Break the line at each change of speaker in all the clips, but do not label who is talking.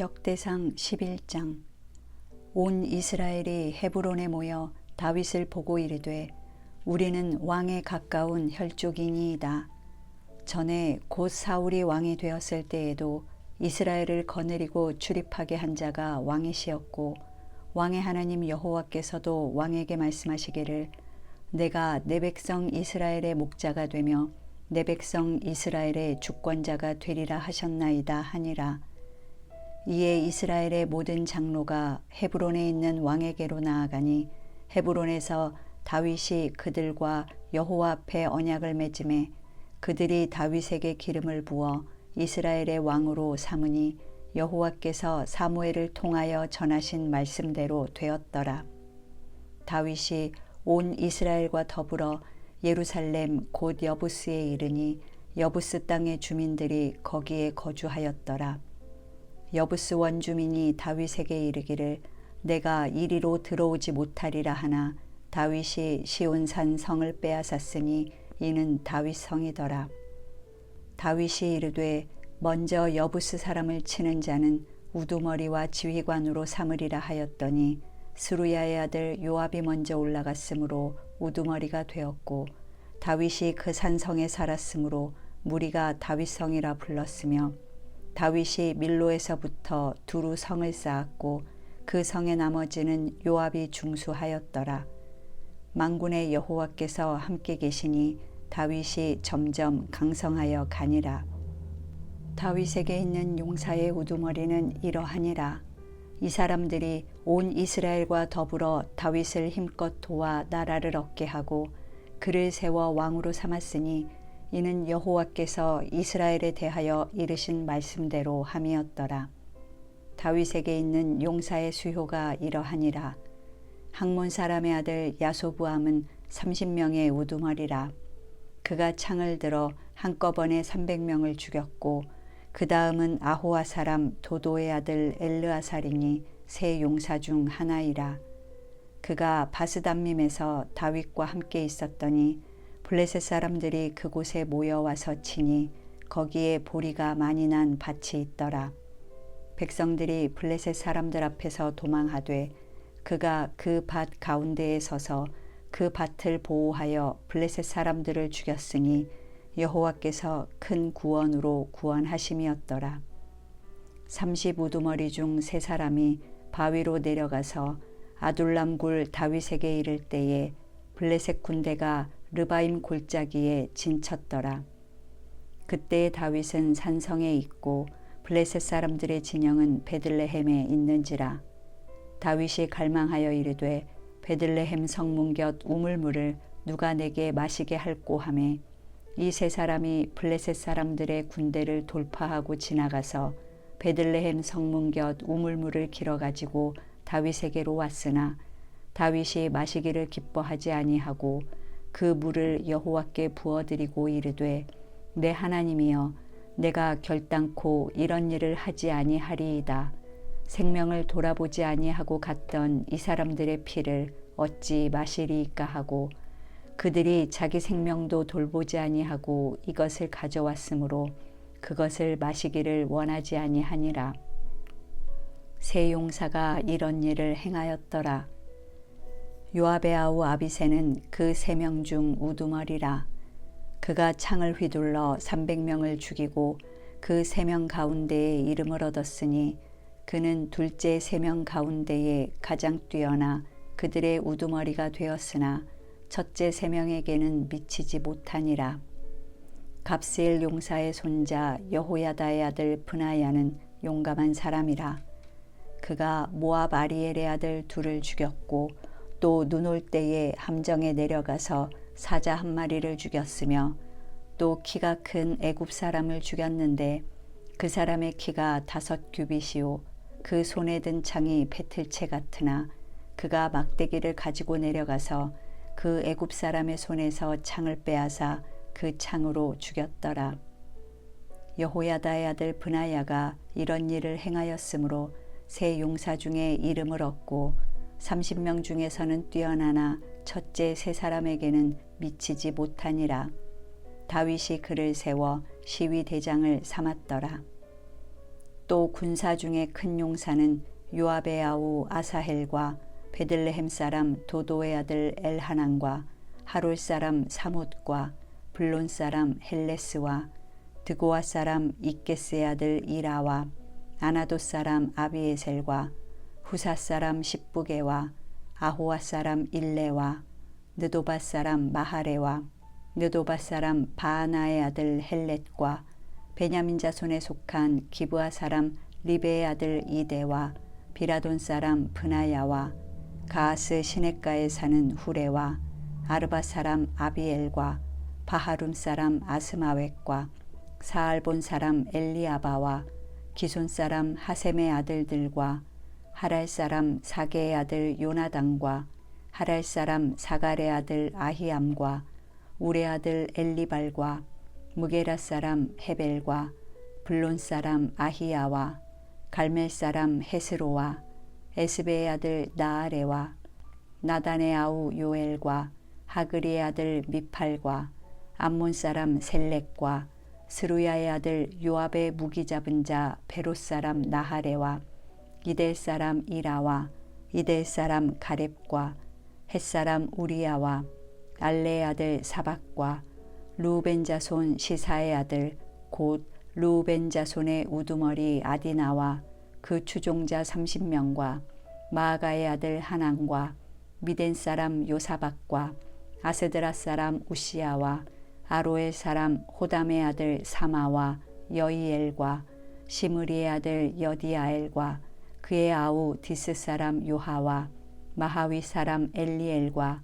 역대상 11장 온 이스라엘이 헤브론에 모여 다윗을 보고 이르되 우리는 왕에 가까운 혈족이니이다. 전에 곧 사울이 왕이 되었을 때에도 이스라엘을 거느리고 출입하게 한 자가 왕이시었고 왕의 하나님 여호와께서도 왕에게 말씀하시기를 내가 내 백성 이스라엘의 목자가 되며 내 백성 이스라엘의 주권자가 되리라 하셨나이다 하니라. 이에 이스라엘의 모든 장로가 헤브론에 있는 왕에게로 나아가니 헤브론에서 다윗이 그들과 여호와 앞에 언약을 맺음에 그들이 다윗에게 기름을 부어 이스라엘의 왕으로 삼으니 여호와께서 사무엘을 통하여 전하신 말씀대로 되었더라. 다윗이 온 이스라엘과 더불어 예루살렘 곧 여부스에 이르니 여부스 땅의 주민들이 거기에 거주하였더라. 여부스 원주민이 다윗에게 이르기를 내가 이리로 들어오지 못하리라 하나 다윗이 시온산 성을 빼앗았으니 이는 다윗 성이더라. 다윗이 이르되 먼저 여부스 사람을 치는 자는 우두머리와 지휘관으로 삼으리라 하였더니 스루야의 아들 요압이 먼저 올라갔으므로 우두머리가 되었고 다윗이 그 산성에 살았으므로 무리가 다윗성이라 불렀으며 다윗이 밀로에서부터 두루 성을 쌓았고 그 성의 나머지는 요압이 중수하였더라. 망군의 여호와께서 함께 계시니 다윗이 점점 강성하여 가니라. 다윗에게 있는 용사의 우두머리는 이러하니라. 이 사람들이 온 이스라엘과 더불어 다윗을 힘껏 도와 나라를 얻게 하고 그를 세워 왕으로 삼았으니 이는 여호와께서 이스라엘에 대하여 이르신 말씀대로 함이었더라. 다윗에게 있는 용사의 수효가 이러하니라. 항몬 사람의 아들 야소부함은 30명의 우두머리라. 그가 창을 들어 한꺼번에 300명을 죽였고 그 다음은 아호와 사람 도도의 아들 엘르아살이니 세 용사 중 하나이라. 그가 바스담밈에서 다윗과 함께 있었더니 블레셋 사람들이 그곳에 모여와서 치니 거기에 보리가 많이 난 밭이 있더라. 백성들이 블레셋 사람들 앞에서 도망하되 그가 그 밭 가운데에 서서 그 밭을 보호하여 블레셋 사람들을 죽였으니 여호와께서 큰 구원으로 구원하심이었더라. 삼십 우두머리 중 세 사람이 바위로 내려가서 아둘람 굴 다윗에게 이를 때에 블레셋 군대가 르바임 골짜기에 진쳤더라. 그때 다윗은 산성에 있고 블레셋 사람들의 진영은 베들레헴에 있는지라. 다윗이 갈망하여 이르되 베들레헴 성문 곁 우물물을 누가 내게 마시게 할꼬 하매 이세 사람이 블레셋 사람들의 군대를 돌파하고 지나가서 베들레헴 성문 곁 우물물을 길어 가지고 다윗에게로 왔으나 다윗이 마시기를 기뻐하지 아니하고 그 물을 여호와께 부어드리고 이르되 내 하나님이여 내가 결단코 이런 일을 하지 아니하리이다. 생명을 돌아보지 아니하고 갔던 이 사람들의 피를 어찌 마시리이까 하고 그들이 자기 생명도 돌보지 아니하고 이것을 가져왔으므로 그것을 마시기를 원하지 아니하니라. 세 용사가 이런 일을 행하였더라. 요압의 아우 아비세는 그 세 명 중 우두머리라. 그가 창을 휘둘러 300명을 죽이고 그 세 명 가운데에 이름을 얻었으니 그는 둘째 세 명 가운데에 가장 뛰어나 그들의 우두머리가 되었으나 첫째 세 명에게는 미치지 못하니라. 갑스엘 용사의 손자 여호야다의 아들 브나야는 용감한 사람이라. 그가 모압 아리엘의 아들 둘을 죽였고 또 눈 올 때에 함정에 내려가서 사자 한 마리를 죽였으며 또 키가 큰 애굽 사람을 죽였는데 그 사람의 키가 다섯 규빗이요 그 손에 든 창이 배틀채 같으나 그가 막대기를 가지고 내려가서 그 애굽 사람의 손에서 창을 빼앗아 그 창으로 죽였더라. 여호야다의 아들 브나야가 이런 일을 행하였으므로 세 용사 중에 이름을 얻고 30명 중에서는 뛰어나나 첫째 세 사람에게는 미치지 못하니라. 다윗이 그를 세워 시위 대장을 삼았더라. 또 군사 중에 큰 용사는 요압의 아우 아사헬과 베들레헴 사람 도도의 아들 엘하난과 하롤 사람 사못과 블론 사람 헬레스와 드고아 사람 이게스의 아들 이라와 아나도 사람 아비에셀과 후사 사람 십부게와 아호와 사람 일레와 느도바 사람 마하레와 느도바 사람 바하나의 아들 헬렛과 베냐민 자손에 속한 기브아 사람 리베의 아들 이데와 비라돈 사람 브나야와 가하스 시냇가에 사는 후레와 아르바 사람 아비엘과 바하룸 사람 아스마웻과 사알본 사람 엘리아바와 기손 사람 하셈의 아들들과 하랄 사람 사게의 아들 요나단과 하랄 사람 사갈의 아들 아히암과 우레 아들 엘리발과 무게라 사람 헤벨과 블론 사람 아히야와 갈멜 사람 헤스로와 에스베의 아들 나아레와 나단의 아우 요엘과 하그리의 아들 미팔과 암몬 사람 셀렉과 스루야의 아들 요압의 무기 잡은 자 베롯 사람 나하레와 이델 사람 이라와 이델 사람 가렙과 햇 사람 우리야와 알레의 아들 사박과 루벤 자손 시사의 아들 곧 루벤 자손의 우두머리 아디나와 그 추종자 30명과 마아가의 아들 하난과 미덴 사람 요사박과 아세드라 사람 우시야와 아로엘 사람 호담의 아들 사마와 여이엘과 시므리의 아들 여디아엘과 그의 아우 디스 사람 요하와 마하위 사람 엘리엘과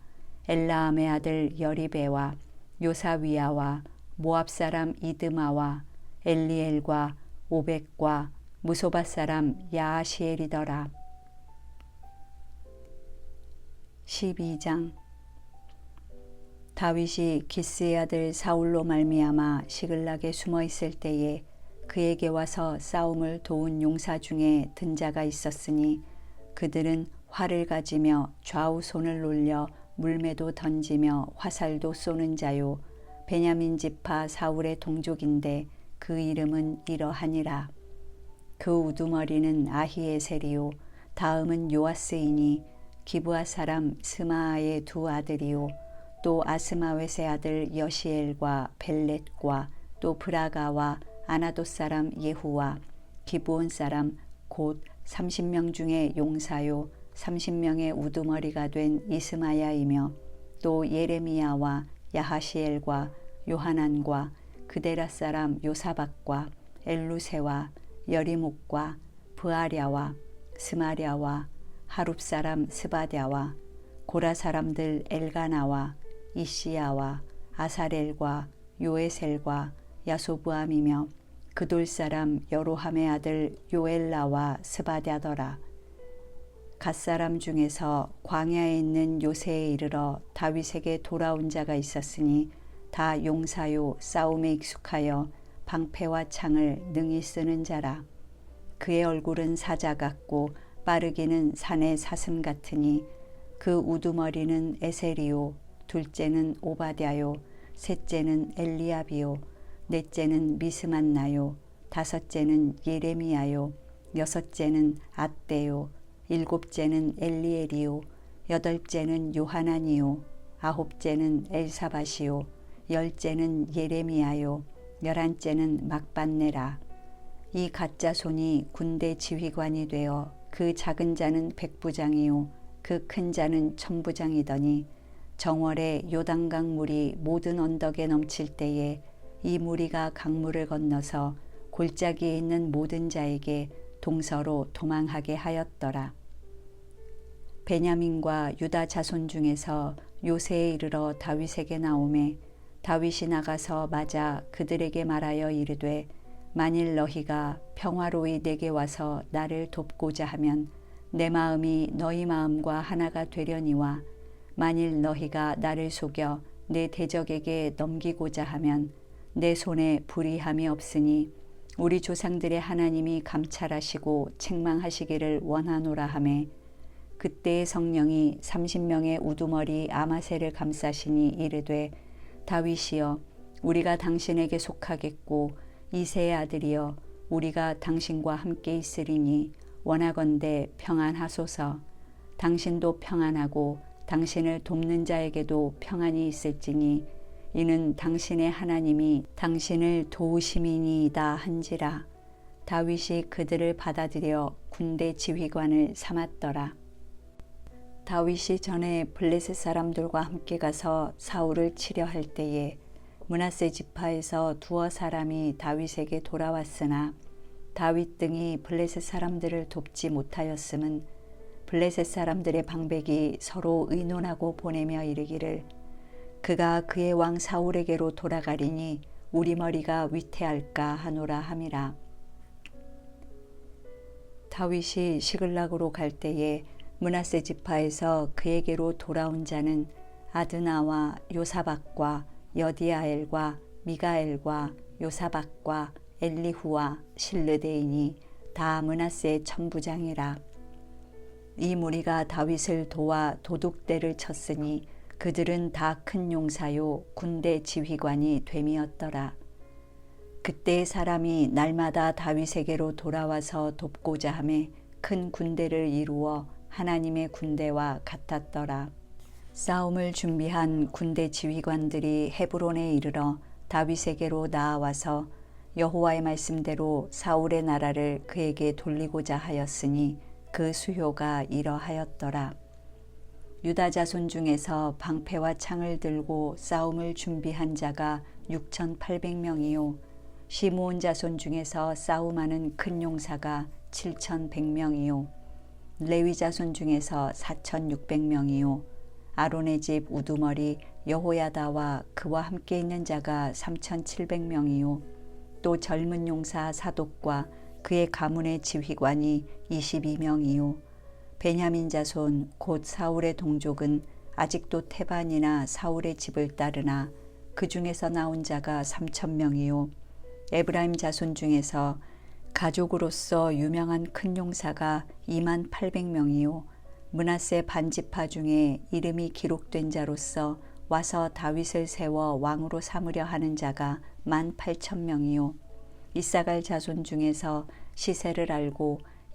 엘라암의 아들 여리베와 요사위야와 모압 사람 이드마와 엘리엘과 오백과 무소바 사람 야아시엘이더라. 12장 다윗이 기스의 아들 사울로 말미암아 시글락에 숨어 있을 때에 그에게 와서 싸움을 도운 용사 중에 든 자가 있었으니 그들은 활을 가지며 좌우 손을 놀려 물매도 던지며 화살도 쏘는 자요. 베냐민 지파 사울의 동족인데 그 이름은 이러하니라. 그 우두머리는 아히에셀이요. 다음은 요아스이니 기브아 사람 스마아의 두 아들이요. 또 아스마웻의 아들 여시엘과 벨렛과 또 브라가와 아나도 사람 예후와 기브온 사람 곧 30명 중에 용사요 30명의 우두머리가 된 이스마야이며 또 예레미야와 야하시엘과 요하난과 그데라 사람 요사박과 엘루세와 여리목과 브아랴와 스마랴와 하룹 사람 스바랴와 고라 사람들 엘가나와 이시야와 아사렐과 요에셀과 야소부암이며 그돌 사람 여로함의 아들 요엘라와 스바랴더라. 갓 사람 중에서 광야에 있는 요새에 이르러 다윗에게 돌아온 자가 있었으니 다 용사요 싸움에 익숙하여 방패와 창을 능히 쓰는 자라. 그의 얼굴은 사자 같고 빠르기는 산의 사슴 같으니 그 우두머리는 에셀이요 둘째는 오바댜요 셋째는 엘리압이요 넷째는 미스만나요. 다섯째는 예레미야요. 여섯째는 앗대요. 일곱째는 엘리엘이요. 여덟째는 요하나니요. 아홉째는 엘사바시요. 열째는 예레미야요. 열한째는 막반네라. 이 가짜 손이 군대 지휘관이 되어 그 작은 자는 백부장이요. 그 큰 자는 천부장이더니 정월에 요단강 물이 모든 언덕에 넘칠 때에 이 무리가 강물을 건너서 골짜기에 있는 모든 자에게 동서로 도망하게 하였더라. 베냐민과 유다 자손 중에서 요새에 이르러 다윗에게 나오매 다윗이 나가서 맞아 그들에게 말하여 이르되 만일 너희가 평화로이 내게 와서 나를 돕고자 하면 내 마음이 너희 마음과 하나가 되려니와 만일 너희가 나를 속여 내 대적에게 넘기고자 하면 내 손에 불의함이 없으니 우리 조상들의 하나님이 감찰하시고 책망하시기를 원하노라 하매 그때의 성령이 30명의 우두머리 아마세를 감싸시니 이르되 다윗이여 우리가 당신에게 속하겠고 이세의 아들이여 우리가 당신과 함께 있으리니 원하건대 평안하소서. 당신도 평안하고 당신을 돕는 자에게도 평안이 있을지니 이는 당신의 하나님이 당신을 도우심이니이다 한지라 다윗이 그들을 받아들여 군대 지휘관을 삼았더라. 다윗이 전에 블레셋 사람들과 함께 가서 사울을 치려 할 때에 문하세 지파에서 두어 사람이 다윗에게 돌아왔으나 다윗 등이 블레셋 사람들을 돕지 못하였음은 블레셋 사람들의 방백이 서로 의논하고 보내며 이르기를 그가 그의 왕 사울에게로 돌아가리니 우리 머리가 위태할까 하노라 함이라. 다윗이 시글락으로 갈 때에 문하세 지파에서 그에게로 돌아온 자는 아드나와 요사박과 여디아엘과 미가엘과 요사박과 엘리후와 실르데인이 다 문하세의 천부장이라. 이 무리가 다윗을 도와 도둑대를 쳤으니 그들은 다 큰 용사요 군대 지휘관이 됨이었더라. 그때 사람이 날마다 다윗에게로 돌아와서 돕고자 함에 큰 군대를 이루어 하나님의 군대와 같았더라. 싸움을 준비한 군대 지휘관들이 헤브론에 이르러 다윗에게로 나아와서 여호와의 말씀대로 사울의 나라를 그에게 돌리고자 하였으니 그 수효가 이러하였더라. 유다 자손 중에서 방패와 창을 들고 싸움을 준비한 자가 6,800명이요. 시므온 자손 중에서 싸움하는 큰 용사가 7,100명이요. 레위 자손 중에서 4,600명이요. 아론의 집 우두머리 여호야다와 그와 함께 있는 자가 3,700명이요. 또 젊은 용사 사독과 그의 가문의 지휘관이 22명이요 베냐민 자손 곧 사울의 동족은 아직도 테반이나 사울의 집을 따르나 그 중에서 나온 자가 3천 명이요. 에브라임 자손 중에서 가족으로서 유명한 큰 용사가 2만 800명이요. 문하세 반지파 중에 이름이 기록된 자로서 와서 다윗을 세워 왕으로 삼으려 하는 자가 1만 8천 명이요. 이사갈 자손 중에서 시세를 알고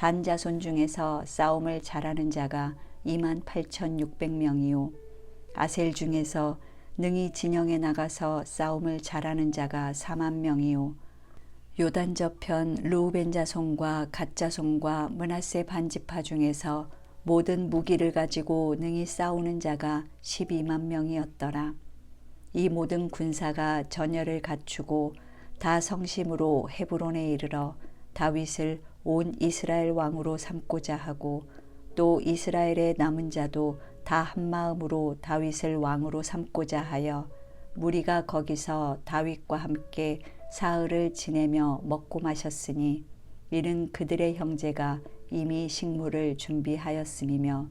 단 자손 중에서 싸움을 잘하는 자가 2만 8,600명이요 아셀 중에서 능히 진영에 나가서 싸움을 잘하는 자가 4만 명이요 요단 저편 루벤 자손과 갓 자손과 문하세 반지파 중에서 모든 무기를 가지고 능히 싸우는 자가 12만 명이었더라. 이 모든 군사가 전열을 갖추고 다 성심으로 헤브론에 이르러 다윗을 온 이스라엘 왕으로 삼고자 하고 또 이스라엘의 남은 자도 다 한마음으로 다윗을 왕으로 삼고자 하여 무리가 거기서 다윗과 함께 사흘을 지내며 먹고 마셨으니 이는 그들의 형제가 이미 식물을 준비하였음이며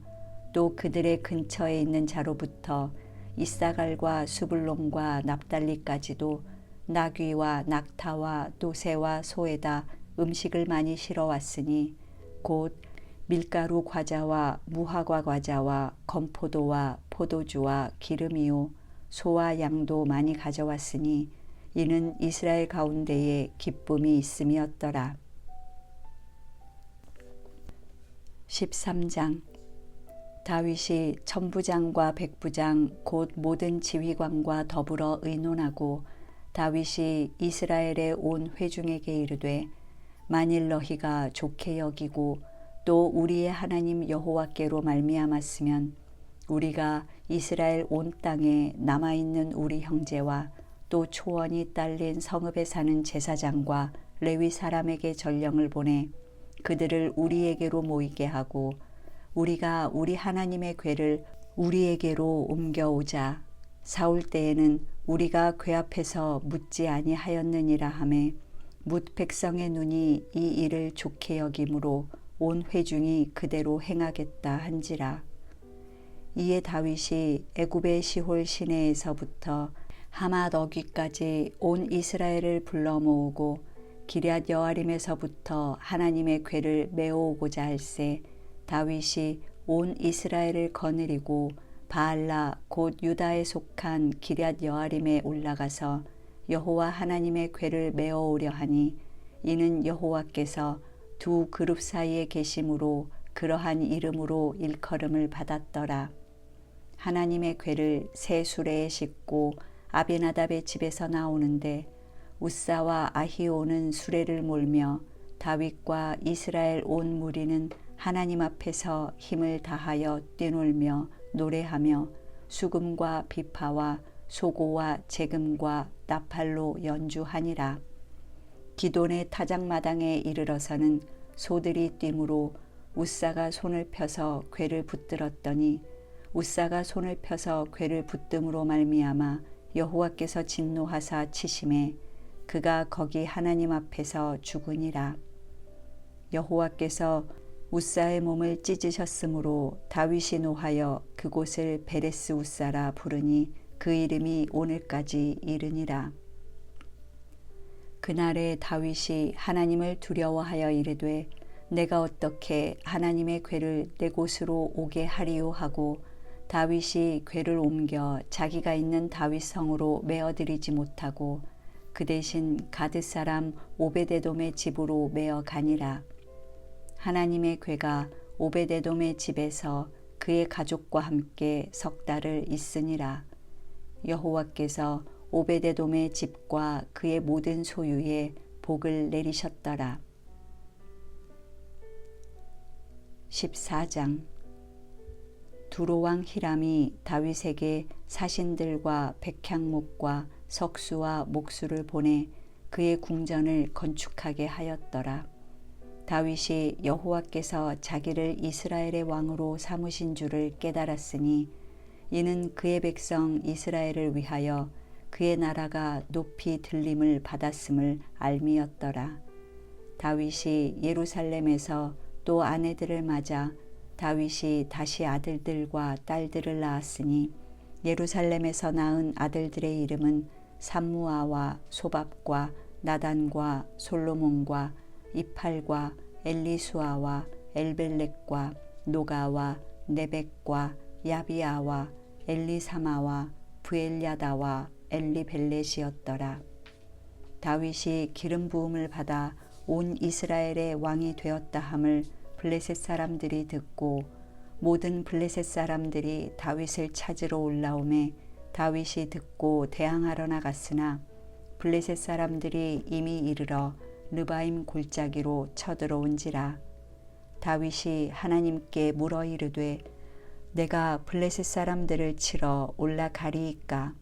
또 그들의 근처에 있는 자로부터 이사갈과 수불론과 납달리까지도 나귀와 낙타와 노새와 소에다 음식을 많이 실어 왔으니 곧 밀가루 과자와 무화과 과자와 건포도와 포도주와 기름이요 소와 양도 많이 가져왔으니 이는 이스라엘 가운데에 기쁨이 있음이었더라. 13장 다윗이 천부장과 백부장 곧 모든 지휘관과 더불어 의논하고 다윗이 이스라엘의 온 회중에게 이르되 만일 너희가 좋게 여기고 또 우리의 하나님 여호와께로 말미암았으면 우리가 이스라엘 온 땅에 남아 있는 우리 형제와 또 초원이 딸린 성읍에 사는 제사장과 레위 사람에게 전령을 보내 그들을 우리에게로 모이게 하고 우리가 우리 하나님의 궤를 우리에게로 옮겨오자 사울 때에는 우리가 궤 앞에서 묻지 아니하였느니라 하매 뭇 백성의 눈이 이 일을 좋게 여김으로 온 회중이 그대로 행하겠다 한지라. 이에 다윗이 애굽의 시홀 시내에서부터 하맛 어귀까지 온 이스라엘을 불러 모으고 기럇 여아림에서부터 하나님의 궤를 메어오고자 할세 다윗이 온 이스라엘을 거느리고 바알라 곧 유다에 속한 기럇 여아림에 올라가서 여호와 하나님의 궤를 메어오려 하니 이는 여호와께서 두 그룹 사이에 계심으로 그러한 이름으로 일컬음을 받았더라. 하나님의 궤를 새 수레에 싣고 아비나답의 집에서 나오는데 우사와 아히오는 수레를 몰며 다윗과 이스라엘 온 무리는 하나님 앞에서 힘을 다하여 뛰놀며 노래하며 수금과 비파와 소고와 재금과 나팔로 연주하니라. 기돈의 타작마당에 이르러서는 소들이 뛰므로 우사가 손을 펴서 궤를 붙들었더니 우사가 손을 펴서 궤를 붙듦으로 말미암아 여호와께서 진노하사 치심에 그가 거기 하나님 앞에서 죽으니라. 여호와께서 우사의 몸을 찢으셨으므로 다윗이 노하여 그곳을 베레스 우사라 부르니 그 이름이 오늘까지 이르니라. 그날에 다윗이 하나님을 두려워하여 이르되 내가 어떻게 하나님의 궤를 내 곳으로 오게 하리요 하고 다윗이 궤를 옮겨 자기가 있는 다윗 성으로 메어들이지 못하고 그 대신 가드 사람 오베데돔의 집으로 메어 가니라. 하나님의 궤가 오베데돔의 집에서 그의 가족과 함께 석 달을 있으니라. 여호와께서 오베데돔의 집과 그의 모든 소유에 복을 내리셨더라. 14장 두로왕 히람이 다윗에게 사신들과 백향목과 석수와 목수를 보내 그의 궁전을 건축하게 하였더라. 다윗이 여호와께서 자기를 이스라엘의 왕으로 삼으신 줄을 깨달았으니 이는 그의 백성 이스라엘을 위하여 그의 나라가 높이 들림을 받았음을 알미였더라. 다윗이 예루살렘에서 또 아내들을 맞아 다윗이 다시 아들들과 딸들을 낳았으니 예루살렘에서 낳은 아들들의 이름은 삼무아와 소밥과 나단과 솔로몬과 이팔과 엘리수아와 엘벨렉과 노가와 네벡과 야비아와 엘리사마와 부엘야다와 엘리벨렛이었더라. 다윗이 기름 부음을 받아 온 이스라엘의 왕이 되었다 함을 블레셋 사람들이 듣고 모든 블레셋 사람들이 다윗을 찾으러 올라오매 다윗이 듣고 대항하러 나갔으나 블레셋 사람들이 이미 이르러 르바임 골짜기로 쳐들어온지라 다윗이 하나님께 물어 이르되 내가 블레셋 사람들을 치러 올라가리이까?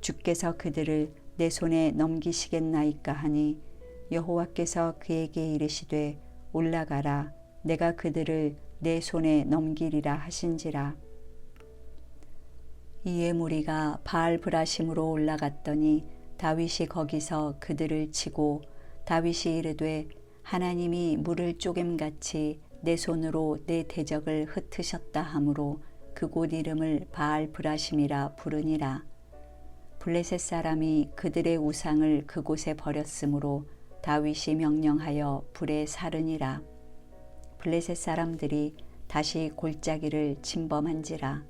주께서 그들을 내 손에 넘기시겠나이까 하니 여호와께서 그에게 이르시되 올라가라 내가 그들을 내 손에 넘기리라 하신지라. 이에 무리가 바알 브라심으로 올라갔더니 다윗이 거기서 그들을 치고 다윗이 이르되 하나님이 물을 쪼겜같이 내 손으로 내 대적을 흩으셨다 하므로 그곳 이름을 바알 브라심이라 부르니라. 블레셋 사람이 그들의 우상을 그곳에 버렸으므로 다윗이 명령하여 불에 사르니라. 블레셋 사람들이 다시 골짜기를 침범한지라.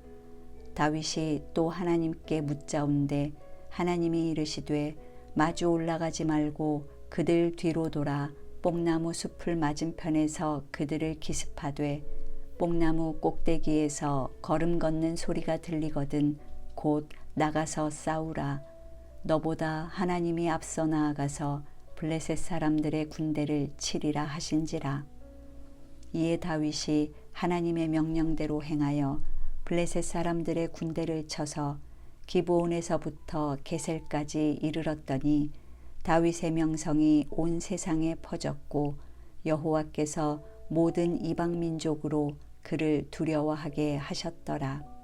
다윗이 또 하나님께 묻자온데 하나님이 이르시되 마주 올라가지 말고 그들 뒤로 돌아 뽕나무 숲을 맞은편에서 그들을 기습하되 뽕나무 꼭대기에서 걸음 걷는 소리가 들리거든 곧 나가서 싸우라. 너보다 하나님이 앞서 나아가서 블레셋 사람들의 군대를 치리라 하신지라. 이에 다윗이 하나님의 명령대로 행하여 블레셋 사람들의 군대를 쳐서 기브온에서부터 게셀까지 이르렀더니 다윗의 명성이 온 세상에 퍼졌고 여호와께서 모든 이방 민족으로 그를 두려워하게 하셨더라.